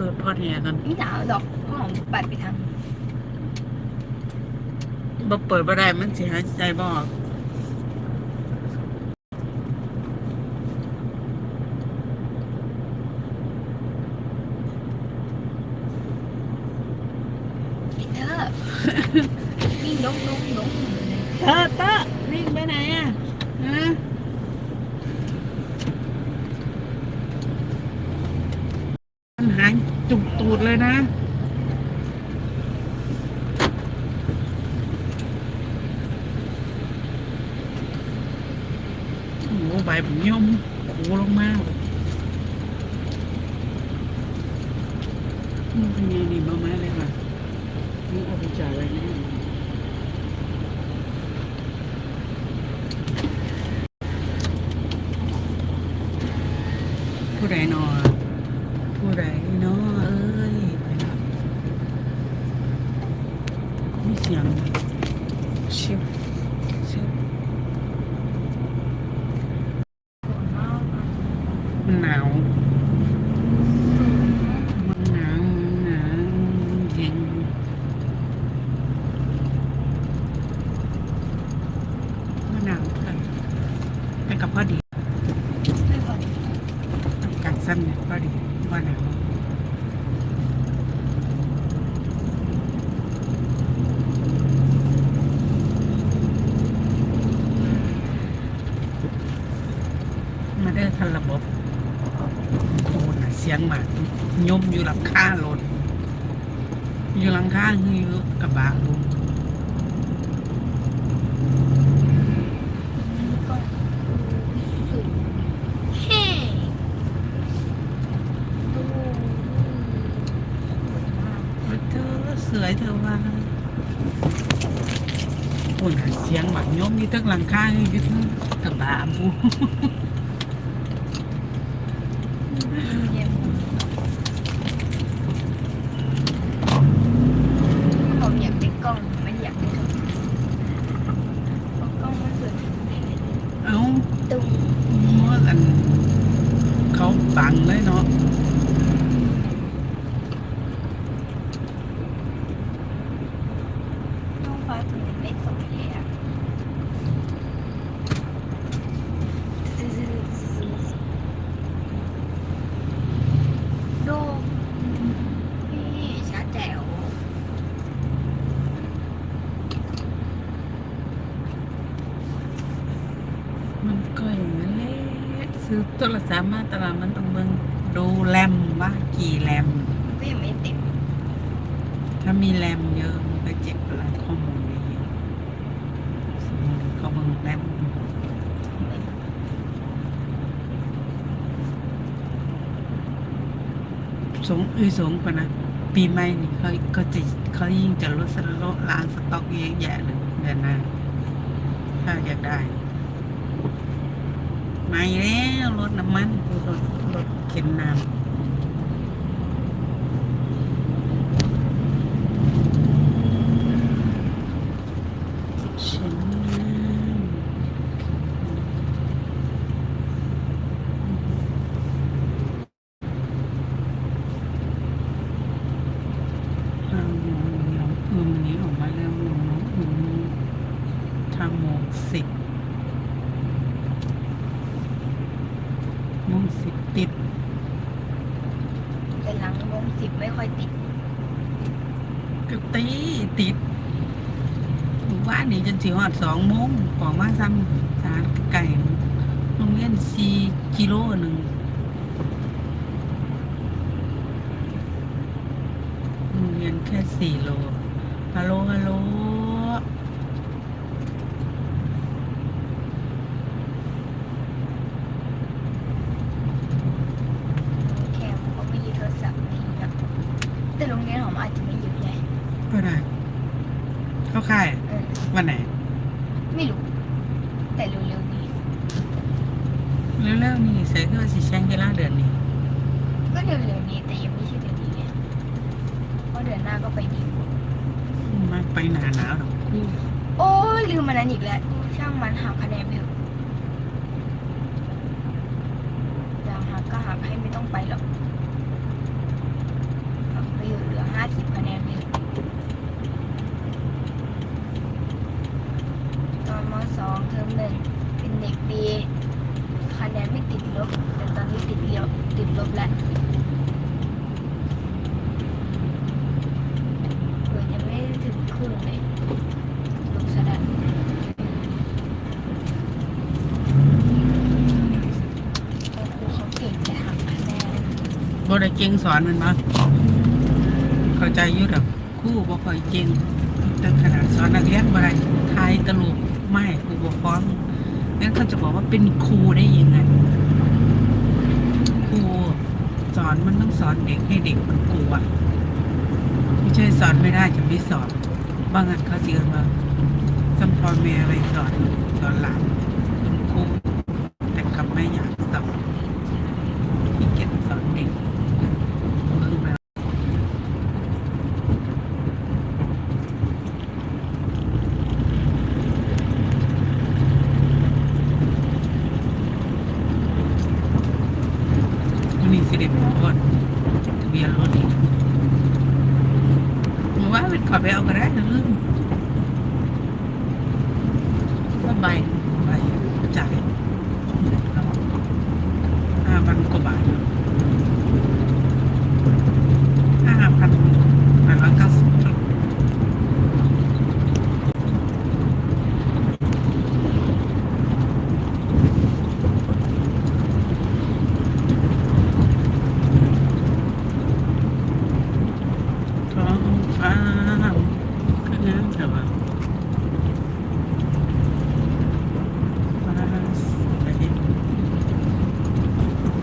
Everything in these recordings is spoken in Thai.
เปิดพอดแหกันไม่หนาวดอกเพราะของปัดไปทางบ่เปิดบ่ได้มันสิหายใจบ่ออก พีเตอร์วิ่งลงลงลงเลย เตอเตอวิ่งไปไหนอะฮะมันหางจุกตูดเลยนะ ไปผมย่อมโคลงมามันเป็นไงนี่มามาเลยค่ะนี่เอาไปจ่ายอะไรนี่ผู้ใดนอนใดนอเอ้ยไปละมีเสียงชิวชิว หัวเมาอะ มันหนาว มันหนาวหนาวเย็นมันหนาวค่ะไปกับพ่อดี ไม่พอดี กัดสั้นเนี่ยพ่อดีว่าหนาวมาได้อทันระบบโอ้น่ะเสียงหมากยมอยู่หลังคารถอยู่หลังคาคืออยู่กระบะลุง ก็สุดเฮ้ดูสวยมาก เออเธอสว ยเธอว่าโอ้น่ะเสียงหมักยมอยู่ตั้งหลังคางยู่ทั้งกระบาบู เย็นผมอยากได้กล้องไม่ได้อยากได้โทรศัพท์เพราะกล้องมันสวยไม่ได้ เอ้า ตุ้ม เมื่อกัน เขาบังเลยเนาะ ท้องฟ้าถึงไม่สวยเลยอะดูนี่ชัดแจ๋ว มันก็อย่างนั้นแหละซื้อ โทรศัพท์มาแตลาดมันต้องเบิ่งดูแรมว่ากี่แรมมันก็ยังไม่เต็มถ้ามีแรมเยอะมันก็เจ็บอะไรข้อมูลเยอะสมมติเขาเบิ่งแรมสงเอ้ยสงปะนะ ปีใหม่นี่เขาเขาจะเขายิ่งจะลดสโลร้านสต็อกเยอะแยะเลยเดือนหน้าถ้าอยากได้ มาแล้วรถน้ำมันรถรถเข็นน้ำฉันทำหมูเหนียวเออมันนี้ออกมาแล้วหมูหมูทำหมูสิบหมู สิบติด แต่หลังวงสิบไม่ค่อยติดก็ตีติดว่านี่จนถึงหอดสองโมงขอมาซ้ำสารไก่โรงเรียนสี่กิโลหนึ่งโรงเรียนแค่สี่โลฮัลโหลฮัลโหล แค่เขาไม่ยึดโทรศัพท์ทีนะแต่โรงเรียนของอาจจะไม่ยึดเลย ก็ได้ เข้าค่าย เสองเทอมหนึ่งเป็นเด็กดีคะแนนไม่ติดลบแต่ตอนนี้ติดเลียวติดลบแล้วเยังไม่ถึงครึ่งเลยลบซะแล้วครูเขาเก่งแต่หัคะแนนบ่ได้เก่งสอนมันมาเข้าใจยุ่แบบคู่บ่คอยเก่งตั้งขนาดสอนนักเรียนบ่ได้ทายตลก ไม่ครูบ่ฟ้องงั้นเขาจะบอกว่าเป็นครูได้ยังไงครูสอนมันต้องสอนเด็กให้เด็กมันกลัวไม่ใช่สอนไม่ได้จะไม่สอนบางอันเขาเจือมาสัมพอแม่อะไรสอนสอนหลานเป็นครูแต่คำไม่อยากสอนที่เกียจสอนเด็กเบิ่งแล้ว มันมีสิริมงคลทะเบียนรถอีกหรือว่าเป็นขอไปเอาก็ได้นะลืม ว่าใบใบจ่ายห้าพันกว่าบาทห้าพันแปดร้อยเก้าสิบ ท้องฟ้าคืองามแต่ว่าฟ้าใส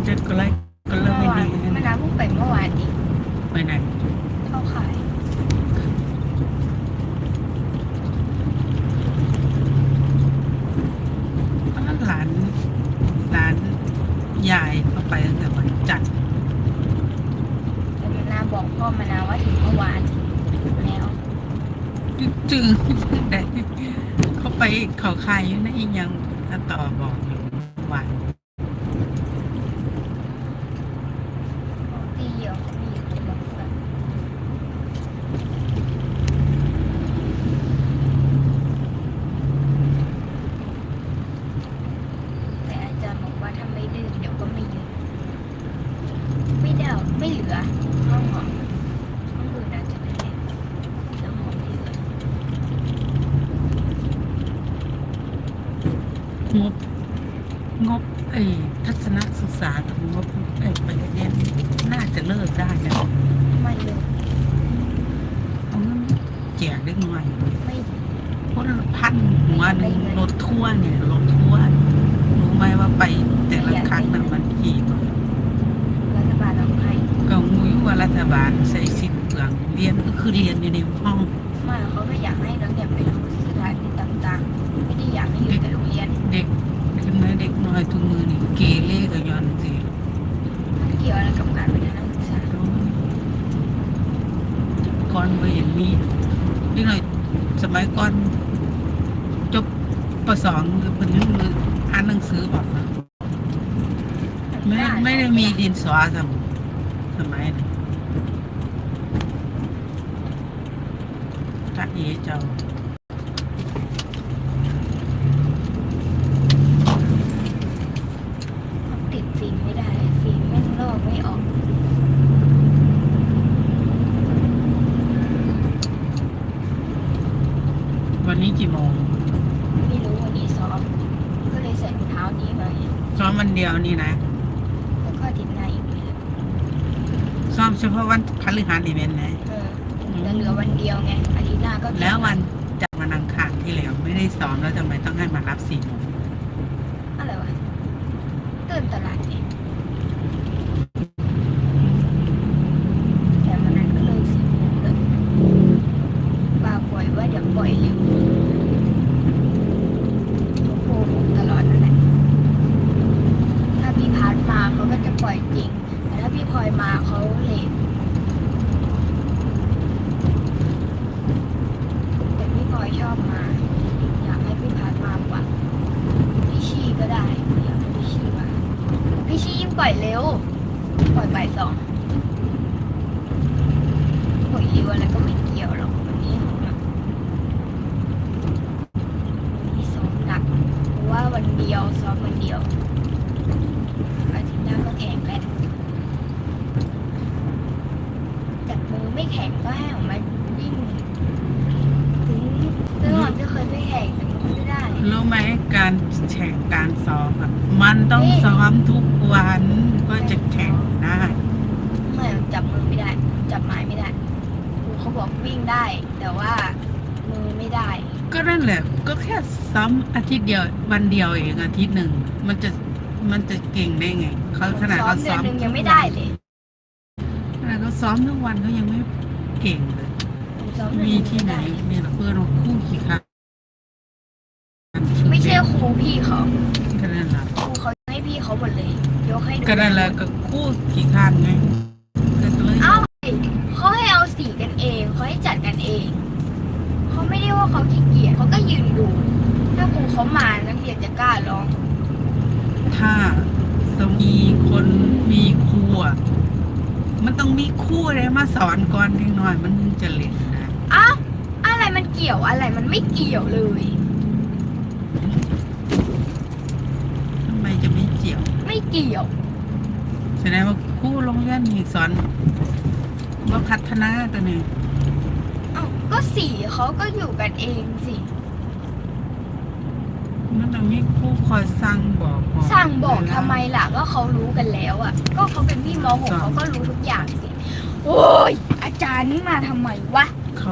เจ็ดก็ไล่ ก็เริ่มเมื่ไม่อวานดีแม่น้ำเพิ่งไปเมื่อวานอีกไปไหนเข้าขายหลานหลานยายเข้าไปตั้งแต่วันจันทร์แต่แม่น้ำบอกพ่อม่น้ำว่าถึงเมื่อวานแล้วจึงได้เขาไปเขาคายอยู่นะอีกยังต่อบอกอยู่วัน ตีเหี่ยวมีคนบอกว่าแต่อาจารย์บอกว่าถ้าไม่ดื้อเดี๋ยวก็ไม่ยืนไม่เดาไม่เหลือห้องหอมห้องอื่นอาจจะไม่ได้แล้วหอมไม่เหลือง บงบเอ้ยทัศนศึกษากับงบเอ้ยไปเรียนน่าจะเลิกได้นะ ไม่เลย เอาเงินแจกได้หน่อย ไม่ คนละพันหัวหนึ่งรถทัวร์เนี่ยรถทัวร์รู้ไหมว่าไปแต่ละครั้งนั้นมันกี่บาท รัฐบาลเอาให้ ก็งูอยู่ว่ารั ฐบาลใส่สิทธิ์เปลืองเรียนก็คือเรียนอยู่ในห้องมาเขาก็อยากให้นักเรียนไปดูสถานที่ต่างๆ ไม่ได้อยากให้อยู่แต่โรงเรียนเด็กขึ้นมาเด็กน้อยทุกมือนี่เกเรก็ย้อนสิมันเกี่ยวอะไรกับการเป็นนักศึกษาก่อนไปเห็นมีนี่หน่อยสมัยก่อนจบปสองเป็นเรื่องอ่านหนังสือบอกนะไม่ไม่ได้มีดินสอสมสมัยนั้น ถ้าเอเจ้าเขาติดฟิล์มไม่ได้ ฟิล์มแม่งลอกไม่ออก วันนี้กี่โมงไม่รู้วันนี้ซ้อม ก็เลยใส่รองเท้านี้มาซ้อมวันเดียวนี่นะ แล้วก็อาทิตย์หน้าอีกเลยซ้อมเฉพาะวันพฤหัสนี่เป็นไงเออแต่เหลือวันเดียวไง อาทิตย์หน้าก็แล้ววันจากวันอังคารที่แล้วไม่ได้ซ้อมแล้วทำไมต้องให้มารับสี่โมงอะไรวะตื่นตลาดเนี่ยแต่วันนั้นก็เลยสี่โมงเลยป้าปล่อยว่าเดี๋ยวปล่อยเร็วเขาโกหกตลอดนั่นแหละ ถ้าพี่พัดมาเขาก็จะปล่อยจริง แต่ถ้าพี่พลอยมาเขาเลทแต่พี่พลอยชอบมา อยากให้พี่พัดมากกว่า พี่ชีก็ได้อยากให้พี่ชีมาพี่ชียิ่งปล่อยเร็ว ปล่อยบ่ายสองปล่อยเร็วอะไรก็ไม่เกี่ยวหรอกวันนี้ของหนักวันนี้ซ้อมหนักเพราะว่าวันเดียวซ้อมวันเดียวอาทิตย์หน้าก็แข่งแหละจับมือไม่แข่งก็ให้ออกมายิ่งถึงถึงหอมจะเคยไปแข่งแต่มันไม่ได้รู้ไหมการแข่งการซ้อมอะมันต้องซ้อมทุกวันก็จะแข่งได้ไม่จับมือไม่ได้ จับไม้ไม่ได้ครูเขาบอกวิ่งได้ แต่ว่ามือไม่ได้ ก็นั่นแหละ ก็แค่ซ้ำอาทิตย์เดียววันเดียวเองอาทิตย์หนึ่งมันจะมันจะเก่งได้ไงเขาขนาดซ้อมเขาเดืซ้ออนมหนึ่งยังไม่ได้เลยขนาดเขาซ้อมทุกวันเขายังไม่เก่งเลย ผมซ้อมเดือนหมีนึ่งที่ไม่ไหนได้เนี่ยเราเพื่อนเราคู่ขี่ขาไม่ใช่ครูพี่เขาก็นั่นแหละครูเขาให้พี่เขาหมดเลย ยกให้ดูก็นั่นแหละก็คู่ขี่ขานไงก็เลย เอ้าเขาให้เอาสีกันเองเขาให้จัดกันเองเขาไม่ได้ว่าเขาขี้เกียจ เขาก็ยืนดูถ้าครูเขามานักเรียนจะกล้าร้อง ถ้าจะมีคนมีครูอะมันต้องมีครู่อะไรมาสอนก่อนนิดหน่อย มันถึงจะเล่นนะเอ้าอะไรมันเกี่ยวอะไรมันไม่เกี่ยวเลยทำไมจะไม่เจียว ไม่เกี่ยว แสดงว่าครู่โรงเรียนนี่สอนว่าพัฒนาตัวนี้เอ้าก็สีเขาก็อยู่กันเองสิ มันต้องมีครู่คอยสั่งบอกบอกสั่งบอกเวลาทำไมล่ะก็เขารู้กันแล้วอะ ก็เขาเป็นพี่มหกสั่งเขาก็รู้ทุกอย่างสิ โอ้ยอาจารย์นี่มาทำไมวะ เขา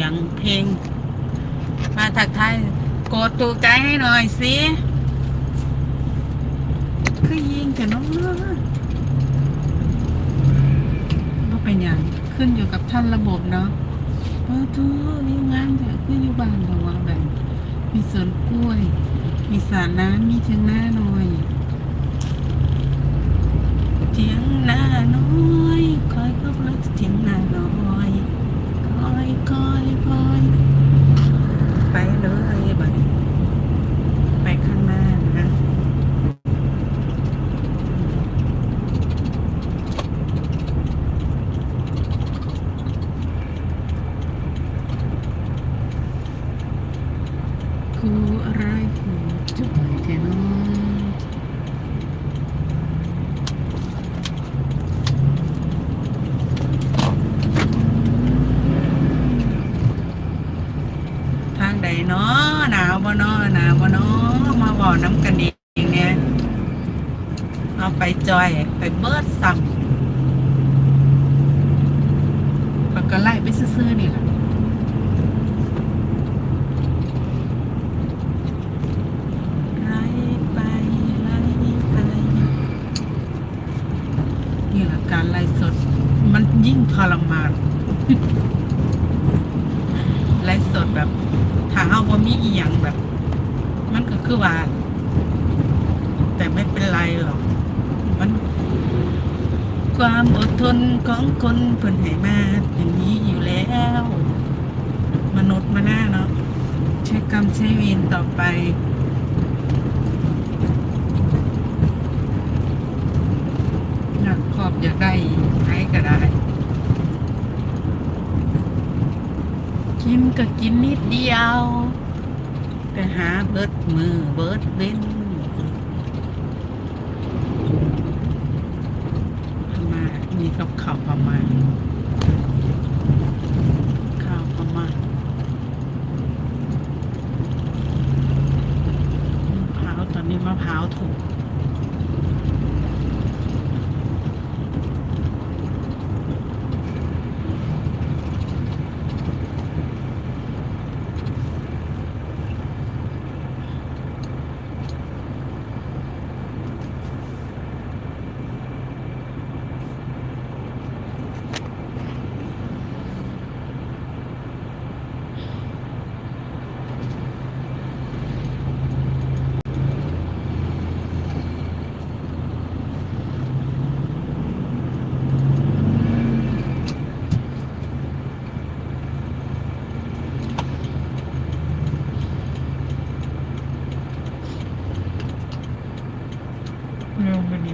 สียงเพลง มาถักทายกดถูกใจให้หน่อยสิ คือยิงแต่น้องเลือว่าเป็นอย่างขึ้นอยู่กับท่านระบบเนาะเออทูมีงานแต่ขึ้นอยู่บ้านแต่ว่าแบบมีสวนกล้วย มีสระน้ำมีเทียงหน้าหน่อยเทียงหน้าน้อยขับรถเทียงหน้าน้อยคอยคอยคอยไปเลยบัดนี้ไปข้างหน้านะ ครูอะไรครูจุดเทนอทางใดเนาะ หนาวบ่นาะหนาวบ่นาะมาบ่อน้ำกันเองเนี่ยเอาไปจอยไปเบิร์ดซ้ำก็ก็ไล่ไปซื่อๆนี่แหละไล่ไปไล่ไปนี่แหละการไล่สด มันยิ่งทรมานไล่สดแบบ มีอีหยังแบบ มันก็คือว่า แต่ไม่เป็นไรหรอกมัน ความอดทนของคนเพิ่นให้มาอย่างนี้อยู่แล้ว มนุษย์มาหน้าเนาะใช้กรรมใช้เวรต่อไปอยากขอบอยากได้ให้ก็ได้กินก็กินนิดเดียว ไปหาเบิดมือเบิดเว้นมามีกับเข่าประมาณข่าวประมาณมะพร้าวตอนนี้มะพร้าวถูก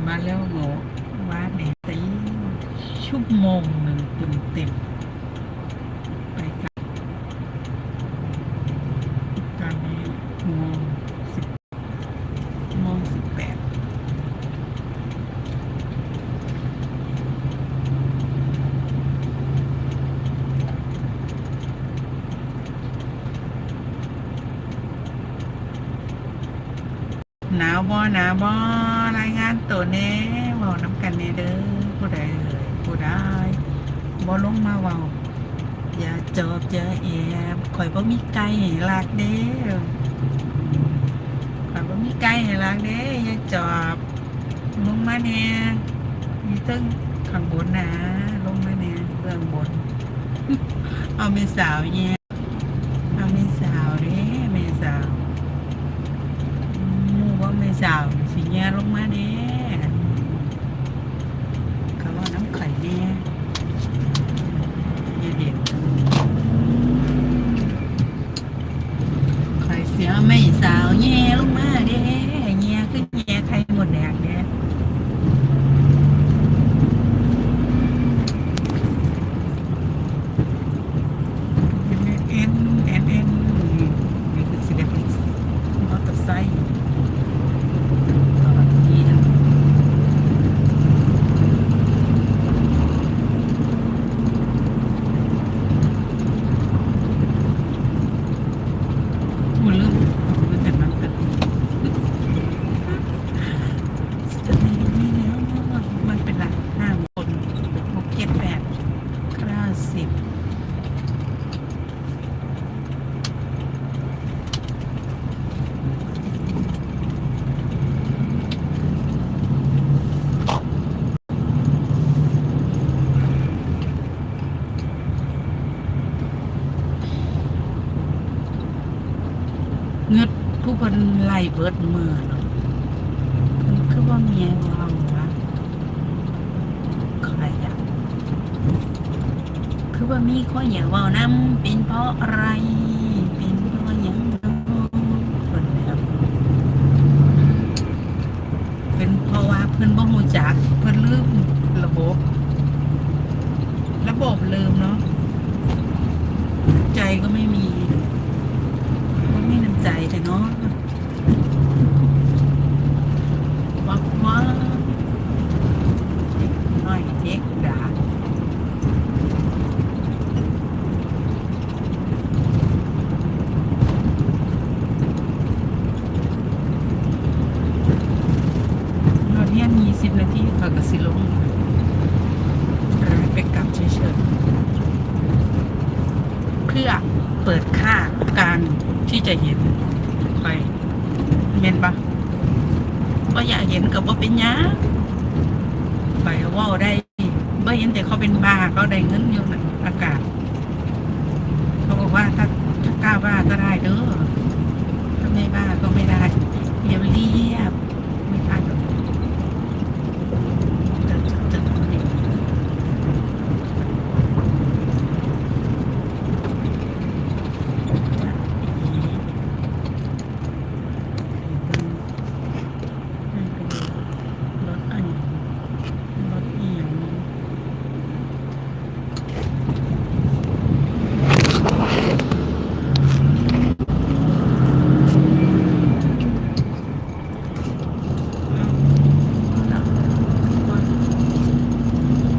มาแล้วหนูว่าเนี่ยตีชั่วโมงหนึ่งเต็มเต็มๆไปกันตอนนี้โมงสิบโมงสิบแปด บ่หนาบ่รายงานตัวแน่เว้าน้ำกันแน่เด้อผู้ใดเอ่ยผู้ใดบ่ลงมาเว้าอย่าจอบอย่าแอบข่อยบ่มีไก่ให้ลากเด้อข่อยบ่มีไก่ให้ลากเด้ออย่าจอบลงมาแน่มีตึ้งข้างบนนะลงมาแน่เบื้องบนเอาเมสาวแย่เอาเมสาวเด้เมสาวหมู จ้าสาวสิแย่ลงมาเด้เขาว่าน้ำไข่แน่อย่าเด็ด ใครเสียไม่สาวแย่ลงมาเด้แย่ขึ้นแย่ใครหมดแดงเด้เอ็นเอ็นเอ็นนี่คือสิเดเป็นมอเตอร์ไซค์ตอนนี้นะกูลืมกูแต่นั้นกันจะมีไม่แล้วมันเป็นหลักห้าคนหกเจ็ดแปดเก้าสิบ เงึดผู้คนไล่เบิดมือเนาะมันคือว่าเมียเว่าวะใครอยากคือว่ามีข้ออย่างว่านำเป็นเพราะอะไร เป็นเพราะยังเนาะคนแบเป็นเพราะว่าเพิ่อนบ่ฮู้จักเพิ่อนลืมระบบ ระบบลืมเนาะใจก็ไม่มี ใจแต่เนาะวักว่าเด็กน้อยเด็กด่าเราเรียนยี่สิบนาทีเขาก็สิลงเราไปกลับเฉยๆ เพื่อเปิดค่าการที่จะเห็นไปเห็นปะว่าอยากเห็นกับว่าเป็นหยังไปเว่าได้บ่เห็นแต่เขาเป็นบ้าเขาได้เงินอยู่นะอากาศ เขาบอกว่าถ้าถ้ากล้า บ้าก็ได้เด้าไม่บ้าก็ไม่ได้เรียบเรียบ